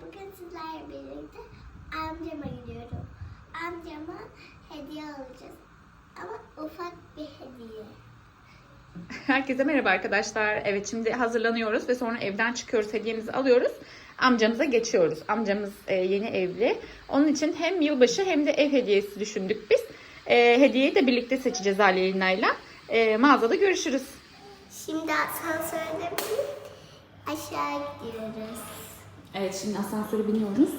Bugün sizlerle birlikte amcama gidiyorum. Amcama hediye alacağız. Ama ufak bir hediye. Herkese merhaba arkadaşlar. Evet şimdi hazırlanıyoruz ve sonra evden çıkıyoruz. Hediyemizi alıyoruz. Amcamıza geçiyoruz. Amcamız e, yeni evli. Onun için hem yılbaşı hem de ev hediyesi düşündük biz. E, hediyeyi de birlikte seçeceğiz Aleyna'yla. E, mağazada görüşürüz. Şimdi asansörde aşağı gidiyoruz. Evet şimdi asansöre biniyoruz.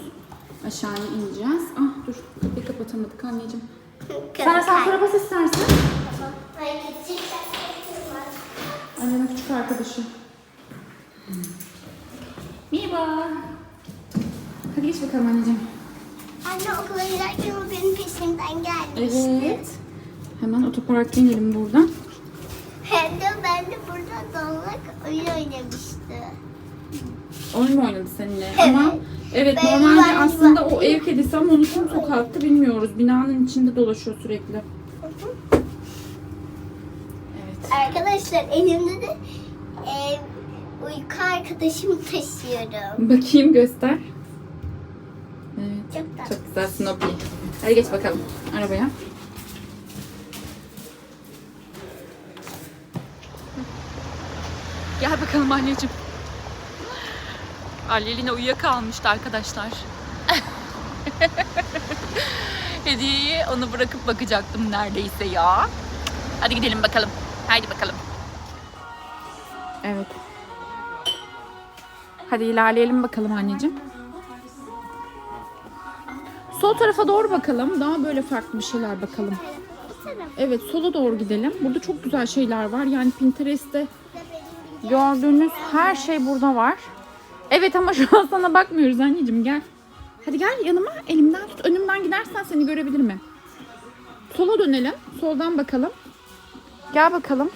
Aşağıya ineceğiz. Ah dur kapıyı kapatamadık anneciğim. Sen asansöre bas istersen. Tamam. Ben. Annemin küçük arkadaşı. Merhaba. Hadi geç bakalım anneciğim. Anne okula giderken o benim peşimden gelmişti. Evet. Hemen otoparkta inelim buradan. Hem de ben de burada donlak oyun oynamıştı. Oyun mu oynadı seninle? Evet. Ama evet Ben- normalde ben- aslında o ev kedisi ama onu kim sokaktı bilmiyoruz. Binanın içinde dolaşıyor sürekli. Evet. Arkadaşlar elimde de e, uyku arkadaşımı taşıyorum. Bakayım göster. Evet. Çok tatlı. Çok güzel Snoopy. Hadi geç bakalım arabaya. Gel bakalım anneciğim. Alelina uyuyakalmıştı arkadaşlar. Hediyeyi onu bırakıp bakacaktım neredeyse ya. Hadi gidelim bakalım. Haydi bakalım. Evet. Hadi ilerleyelim bakalım anneciğim. Sol tarafa doğru bakalım. Daha böyle farklı bir şeyler bakalım. Evet sola doğru gidelim. Burada çok güzel şeyler var. Yani Pinterest'te gördüğünüz her şey burada var. Evet ama şu an sana bakmıyoruz anneciğim gel. Hadi gel yanıma elimden tut. Önümden gidersen seni görebilir mi? Sola dönelim. Soldan bakalım. Gel bakalım.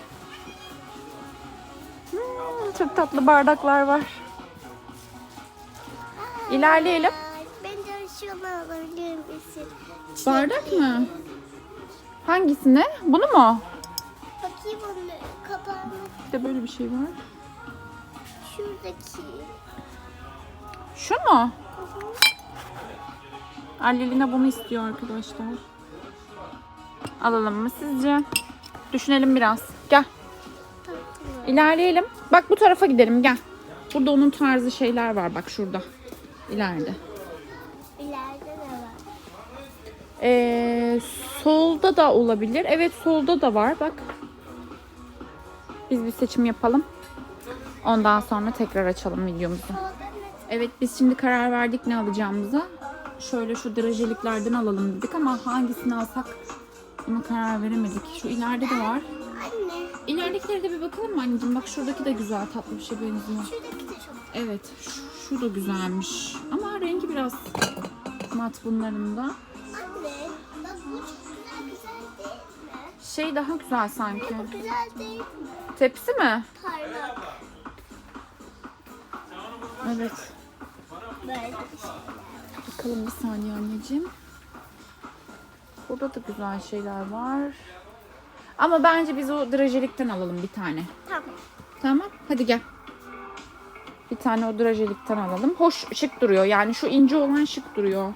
Hmm, çok tatlı bardaklar var. İlerleyelim. Aa, Ben de şunu alabilir misin? Bardak mı? Hangisini? Bunu mu? Bakayım onun kapağını. Bir de böyle bir şey var. Şuradaki. Şu mu? Annelina bunu istiyor arkadaşlar. Alalım mı sizce? Düşünelim biraz. Gel. İlerleyelim. Bak bu tarafa gidelim gel. Burada onun tarzı şeyler var bak şurada. İleride. İleride de var. Ee, solda da olabilir. Evet solda da var bak. Biz bir seçim yapalım. Ondan sonra tekrar açalım videomuzu. Solda ne? Evet biz şimdi karar verdik ne alacağımıza. Şöyle şu drajeliklerden alalım dedik ama hangisini alsak ona karar veremedik. Şu ileride de var. Anne. İleridekilere de bir bakalım mı anneciğim? Bak şuradaki de güzel tatlı bir şey benziyor. Şuradaki de çok. Evet şu, şu da güzelmiş. Ama rengi biraz mat bunların da. Anne. Bak bu çok güzel güzel değil mi? Şey daha güzel sanki. Bu güzel değil mi? Tepsi mi? Parlak. Evet. Bakalım bir saniye anneciğim. Burada da güzel şeyler var. Ama bence biz o drajelikten alalım bir tane. Tamam. Tamam hadi gel. Bir tane o drajelikten alalım. Hoş şık duruyor. Yani şu ince olan şık duruyor.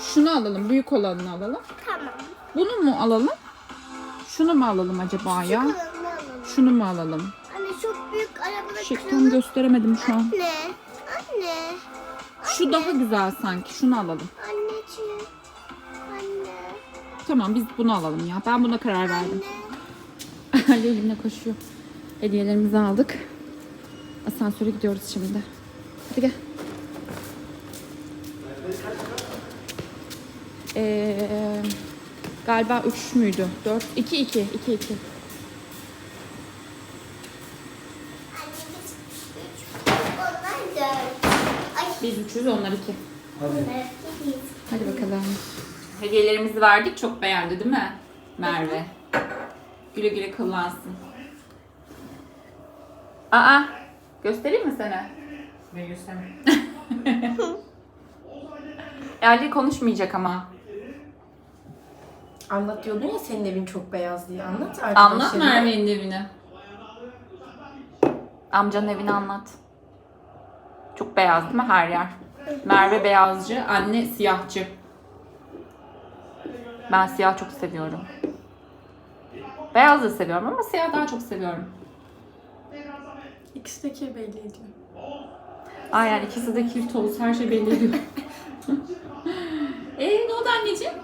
Şunu alalım. Büyük olanını alalım. Tamam. Bunu mu alalım? Şunu mu alalım acaba ya? Alalım. Şunu mu alalım? Anne çok büyük arabada Şık tam kırılır. gösteremedim şu an. Anne. Şu daha güzel sanki. Şunu alalım. Anneciğim. Anne. Tamam biz bunu alalım ya. Ben buna karar verdim. Ali elimle koşuyor. Hediyelerimizi aldık. Asansöre gidiyoruz şimdi. Hadi gel. Ee, galiba 3 müydü? 4, 2, 2, 2, 2. Anne biz üç. Onlar dört. Ay. Biz 3'üz, onlar 2. Onlar ikiyiz. Hadi bakalım. Hediyelerimizi verdik. Çok beğendi değil mi Merve? Güle güle kullansın. Aa, göstereyim mi sana? Ne göstereyim? Ali konuşmayacak ama. Anlat diyordun ya senin evin çok beyaz diye. Anlat Anlat arkadaşlarına. Merve'nin evini. Amcanın evini anlat. Çok beyaz değil mi her yer? Merve beyazcı, anne siyahçı. Ben siyah çok seviyorum. Beyaz da seviyorum ama siyah daha çok seviyorum. İkisi de ki belli ediyor. Aynen ikisi de kil toz her şey belli ediyor. e ne oldu anneciğim?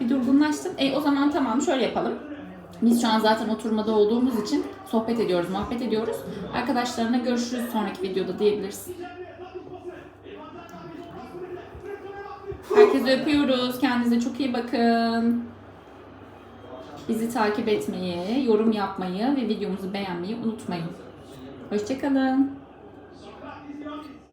Bir durgunlaştın. E o zaman tamam şöyle yapalım. Biz şu an zaten oturmada olduğumuz için sohbet ediyoruz, muhabbet ediyoruz. Arkadaşlarına görüşürüz sonraki videoda diyebilirsin. Herkese öpüyoruz. Kendinize çok iyi bakın. Bizi takip etmeyi, yorum yapmayı ve videomuzu beğenmeyi unutmayın. Hoşçakalın.